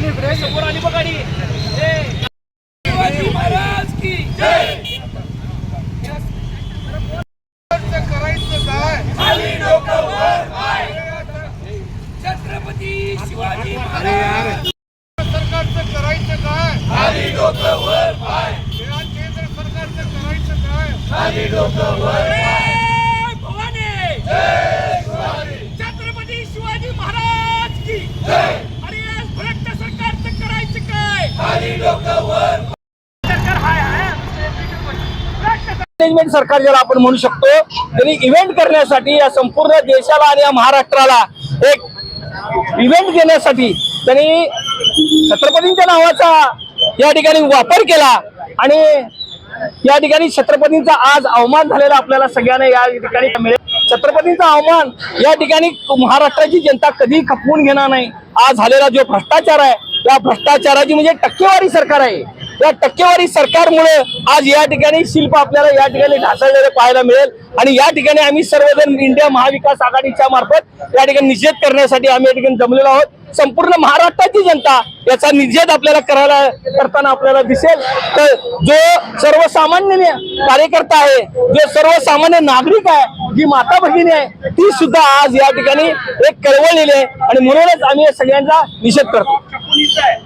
समोर आली बघ गाडी. ए, शिवाजी महाराज की जय. करायचं काय खाली डोकं वर पाय छत्रपती शिवाजी महाराज. सरकारचं करायचं काय खाली डोकं वर पाय. या केंद्र सरकारचं करायचं काय? खाली डोकं वर पाय भवानी छत्रपती शिवाजी महाराज की अरे या भ्रष्ट सरकारचं करायचं काय खाली डोकं वर सरकार हाय हाय भ्रष्ट मॅनेजमेंट सरकार ज्याला आपण म्हणू शकतो त्यांनी इव्हेंट करण्यासाठी या संपूर्ण देशाला आणि या महाराष्ट्राला एक इव्हेंट देण्यासाठी त्यांनी छत्रपतींच्या नावाचा या ठिकाणी वापर केला आणि या ठिकाणी छत्रपतींचा आज अवमान झालेला आपल्याला सगळ्यांना या ठिकाणी मिळेल. छत्रपतींचा अवमान या ठिकाणी महाराष्ट्राची जनता कधी खपवून घेणार नाही. आज झालेला जो भ्रष्टाचार आहे या भ्रष्टाचाराची म्हणजे टक्केवारी सरकार आहे. या टक्केवारी सरकारमुळे आज या ठिकाणी शिल्प आपल्याला या ठिकाणी ढासळलेलं पाहायला मिळेल. आणि या ठिकाणी आम्ही सर्वजण इंडिया महाविकास आघाडीच्या मार्फत या ठिकाणी निषेध करण्यासाठी आम्ही या ठिकाणी जमलेलो आहोत. संपूर्ण महाराष्ट्राची जनता याचा निषेध आपल्याला करायला करताना आपल्याला दिसेल. तर जो सर्वसामान्य कार्यकर्ता आहे जो सर्वसामान्य नागरिक आहे जी माता भगिनी आहे ती सुद्धा आज या ठिकाणी एक कळवळलेली आहे. आणि म्हणूनच आम्ही या सगळ्यांचा निषेध करतो. आहे